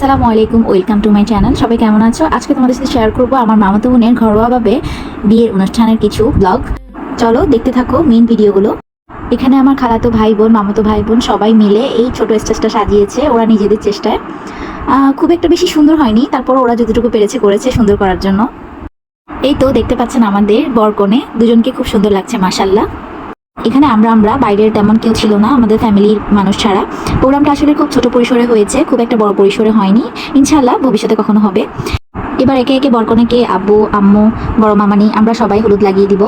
আসসালামু আলাইকুম, welcome to my channel. সবাই কেমন আছো? আজকে তোমাদের সাথে শেয়ার করব আমার মামাতো বোনের ঘরোয়াভাবে বিয়ের অনুষ্ঠানের কিছু ব্লগ চলো, দেখতে থাকো মেন ভিডিওগুলো এখানে আমার খালাতো ভাই বোন মামাতো ভাই বোন সবাই মিলে এই ছোট স্টেজটা সাজিয়েছে, ওরা নিজেদের চেষ্টায়। খুব একটা বেশি সুন্দর হয়নি, তারপর ওরা যতটুকু পেরেছে করেছে সুন্দর করার জন্য। এই তো, দেখতে পাচ্ছেন আমাদের বরকনে দুজনকে খুব সুন্দর লাগছে মাসাল্লাহ এখানে আমরা আমরা বাইরের তেমন কেউ ছিল না, আমাদের ফ্যামিলির মানুষ ছাড়া। প্রোগ্রামটা আসলে খুব ছোট পরিসরে হয়েছে, খুব একটা বড় পরিসরে হয়নি। ইনশাল্লাহ ভবিষ্যতে কখনো হবে। এবার একে একে বরকনেকে আব্বু, আম্মু, বড় মামানি, আমরা সবাই হলুদ লাগিয়ে দিব।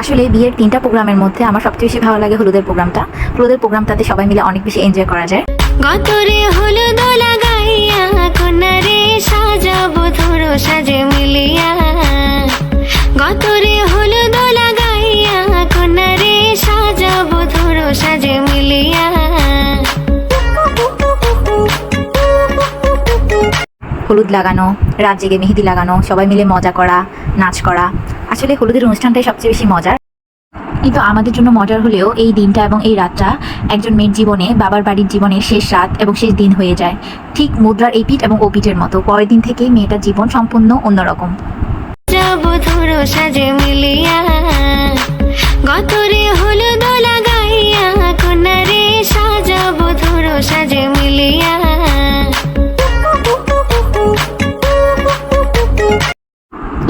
আসলে বিয়ের তিনটা প্রোগ্রামের মধ্যে আমার সবচেয়ে বেশি ভালো লাগে হলুদের প্রোগ্রামটা। হলুদের প্রোগ্রামটাতে সবাই মিলে অনেক বেশি এনজয় করা যায়। হলুদ লাগানো, রাত জেগে মেহেদি লাগানো, সবাই মিলে মজা করা, নাচ করা। আসলে হলুদের অনুষ্ঠানটাই সবচেয়ে বেশি মজার। কিন্তু আমাদের জন্য মজার হলেও এই দিনটা এবং এই রাতটা একজন মেয়ের জীবনে, বাবার বাড়ির জীবনের শেষ রাত এবং শেষ দিন হয়ে যায়। ঠিক মুদ্রার এই পিঠ এবং ও পিঠের মতো। পরের দিন থেকেই মেয়েটার জীবন সম্পূর্ণ অন্যরকম। সাজে মিলিয়া।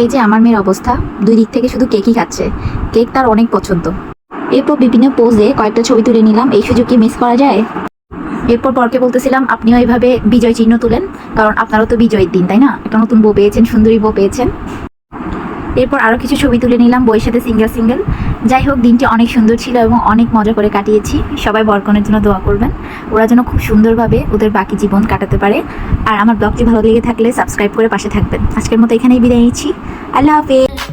এই যে আমার মেয়ের অবস্থা, দুই দিক থেকে শুধু কেকই খাচ্ছে। কেক তার অনেক পছন্দ। এরপর বিভিন্ন পোজে কয়েকটা ছবি তুলে নিলাম, এই সুযোগ কি মিস করা যায়? এরপর পরকে বলতেছিলাম, আপনিও এইভাবে বিজয় চিহ্ন তুলেন, কারণ আপনারও তো বিজয়ের দিন, তাই না? একটা নতুন বউ পেয়েছেন, সুন্দরী বউ পেয়েছেন। এরপর আরও কিছু ছবি তুলে নিলাম, বইয়ের সাথে সিঙ্গেল সিঙ্গেল যাই হোক, দিনটি অনেক সুন্দর ছিল এবং অনেক মজা করে কাটিয়েছি। সবাই বরকনের জন্য দোয়া করবেন। ওরা যেন খুব সুন্দরভাবে ওদের বাকি জীবন কাটাতে পারে। আর আমার ব্লগটি ভালো লেগে থাকলে সাবস্ক্রাইব করে পাশে থাকবেন। আজকের মতো এখানেই বিদায় নিচ্ছি। আল্লাহ হাফেজ।